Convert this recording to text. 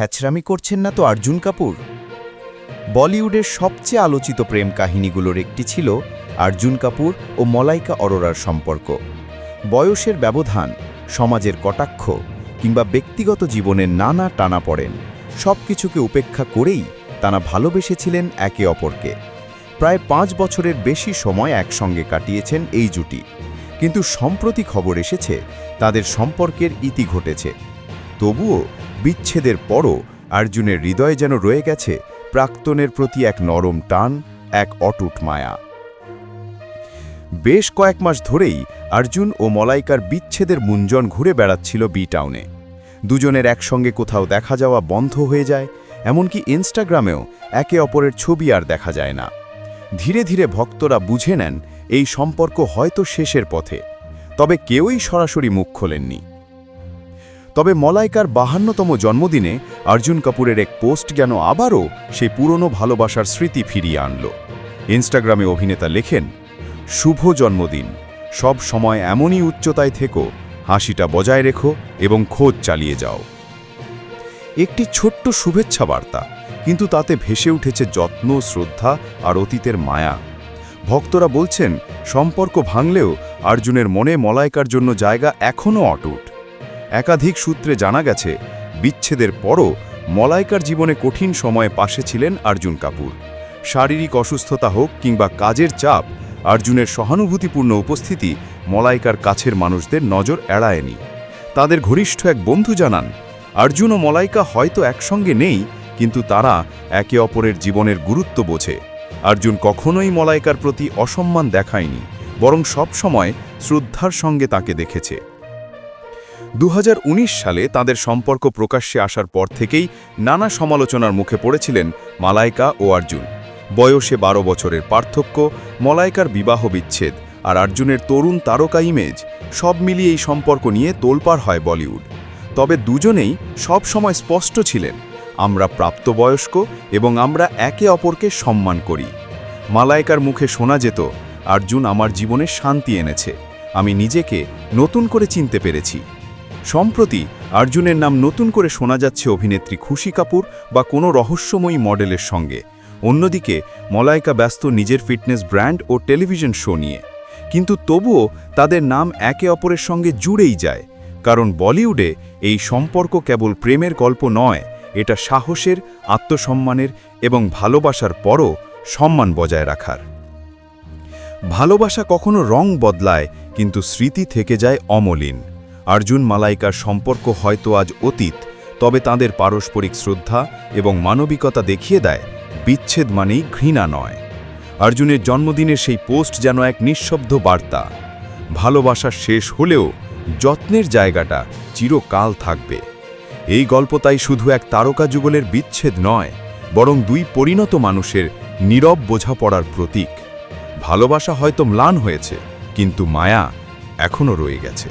ছ্যাচরামি করছেন না তো অর্জুন কাপুর? বলিউডের সবচেয়ে আলোচিত প্রেম কাহিনীগুলোর একটি ছিল অর্জুন কাপুর ও মলাইকা অরোরার সম্পর্ক। বয়সের ব্যবধান, সমাজের কটাক্ষ কিংবা ব্যক্তিগত জীবনের নানা টানা পড়েন সব কিছুকে উপেক্ষা করেই তারা ভালোবেসেছিলেন একে অপরকে। প্রায় পাঁচ বছরের বেশি সময় একসঙ্গে কাটিয়েছেন এই জুটি। কিন্তু সম্প্রতি খবর এসেছে, তাদের সম্পর্কের ইতি ঘটেছে। তবুও বিচ্ছেদের পরও অর্জুনের হৃদয়ে যেন রয়ে গেছে প্রাক্তনের প্রতি এক নরম টান, এক অটুট মায়া। বেশ কয়েক মাস ধরেই অর্জুন ও মলাইকার বিচ্ছেদের মুঞ্জন ঘুরে বেড়াচ্ছিল বি টাউনে দুজনের একসঙ্গে কোথাও দেখা যাওয়া বন্ধ হয়ে যায়, এমনকি ইনস্টাগ্রামেও একে অপরের ছবি আর দেখা যায় না। ধীরে ধীরে ভক্তরা বুঝে নেন, এই সম্পর্ক হয়তো শেষের পথে। তবে কেউই সরাসরি মুখ খোলেননি। তবে মলাইকার বাহান্নতম জন্মদিনে অর্জুন কাপুরের এক পোস্ট যেন আবারও সেই পুরনো ভালোবাসার স্মৃতি ফিরিয়ে আনল। ইনস্টাগ্রামে অভিনেতা লেখেন, শুভ জন্মদিন। সব সময় এমনই উচ্চতায় থেকো, হাসিটা বজায় রেখো এবং খোঁজ চালিয়ে যাও। একটি ছোট্ট শুভেচ্ছা বার্তা, কিন্তু তাতে ভেসে উঠেছে যত্ন, শ্রদ্ধা আর অতীতের মায়া। ভক্তরা বলছেন, সম্পর্ক ভাঙলেও অর্জুনের মনে মলাইকার জন্য জায়গা এখনও অটুট। একাধিক সূত্রে জানা গেছে, বিচ্ছেদের পরও মলাইকার জীবনে কঠিন সময়ে পাশে ছিলেন অর্জুন কাপুর। শারীরিক অসুস্থতা হোক কিংবা কাজের চাপ, অর্জুনের সহানুভূতিপূর্ণ উপস্থিতি মলাইকার কাছের মানুষদের নজর এড়ায়নি। তাদের ঘনিষ্ঠ এক বন্ধু জানান, অর্জুন ও মলাইকা হয়তো একসঙ্গে নেই, কিন্তু তারা একে অপরের জীবনের গুরুত্ব বোঝে। অর্জুন কখনোই মলাইকার প্রতি অসম্মান দেখায়নি, বরং সবসময় শ্রদ্ধার সঙ্গে তাকে দেখেছে। দু হাজার উনিশ সালে তাদের সম্পর্ক প্রকাশ্যে আসার পর থেকেই নানা সমালোচনার মুখে পড়েছিলেন মালাইকা ও অর্জুন। বয়সে বারো বছরের পার্থক্য, মলাইকার বিবাহ বিচ্ছেদ আর অর্জুনের তরুণ তারকা ইমেজ, সব মিলিয়ে এই সম্পর্ক নিয়ে তোলপাড় হয় বলিউড। তবে দুজনেই সব সময় স্পষ্ট ছিলেন, আমরা প্রাপ্তবয়স্ক এবং আমরা একে অপরকে সম্মান করি। মালাইকার মুখে শোনা যেত, অর্জুন আমার জীবনে শান্তি এনেছে, আমি নিজেকে নতুন করে চিনতে পেরেছি। সম্প্রতি অর্জুনের নাম নতুন করে শোনা যাচ্ছে অভিনেত্রী খুশি কাপুর বা কোনো রহস্যময়ী মডেলের সঙ্গে। অন্যদিকে, মলাইকা ব্যস্ত নিজের ফিটনেস ব্র্যান্ড ও টেলিভিশন শো নিয়ে। কিন্তু তবুও তাদের নাম একে অপরের সঙ্গে জুড়েই যায়, কারণ বলিউডে এই সম্পর্ক কেবল প্রেমের গল্প নয়, এটা সাহসের, আত্মসম্মানের এবং ভালোবাসার পরও সম্মান বজায় রাখার। ভালোবাসা কখনো রং বদলায়, কিন্তু স্মৃতি থেকে যায় অমলিন। অর্জুন মালাইকার সম্পর্ক হয়তো আজ অতীত, তবে তাদের পারস্পরিক শ্রদ্ধা এবং মানবিকতা দেখিয়ে দেয়, বিচ্ছেদ মানেই ঘৃণা নয়। অর্জুনের জন্মদিনের সেই পোস্ট যেন এক নিঃশব্দ বার্তা। ভালোবাসা শেষ হলেও যত্নের জায়গাটা চিরকাল থাকবে। এই গল্প তাই শুধু এক তারকা যুগলের বিচ্ছেদ নয়, বরং দুই পরিণত মানুষের নীরব বোঝাপড়ার প্রতীক। ভালোবাসা হয়তো ম্লান হয়েছে, কিন্তু মায়া এখনও রয়ে গেছে।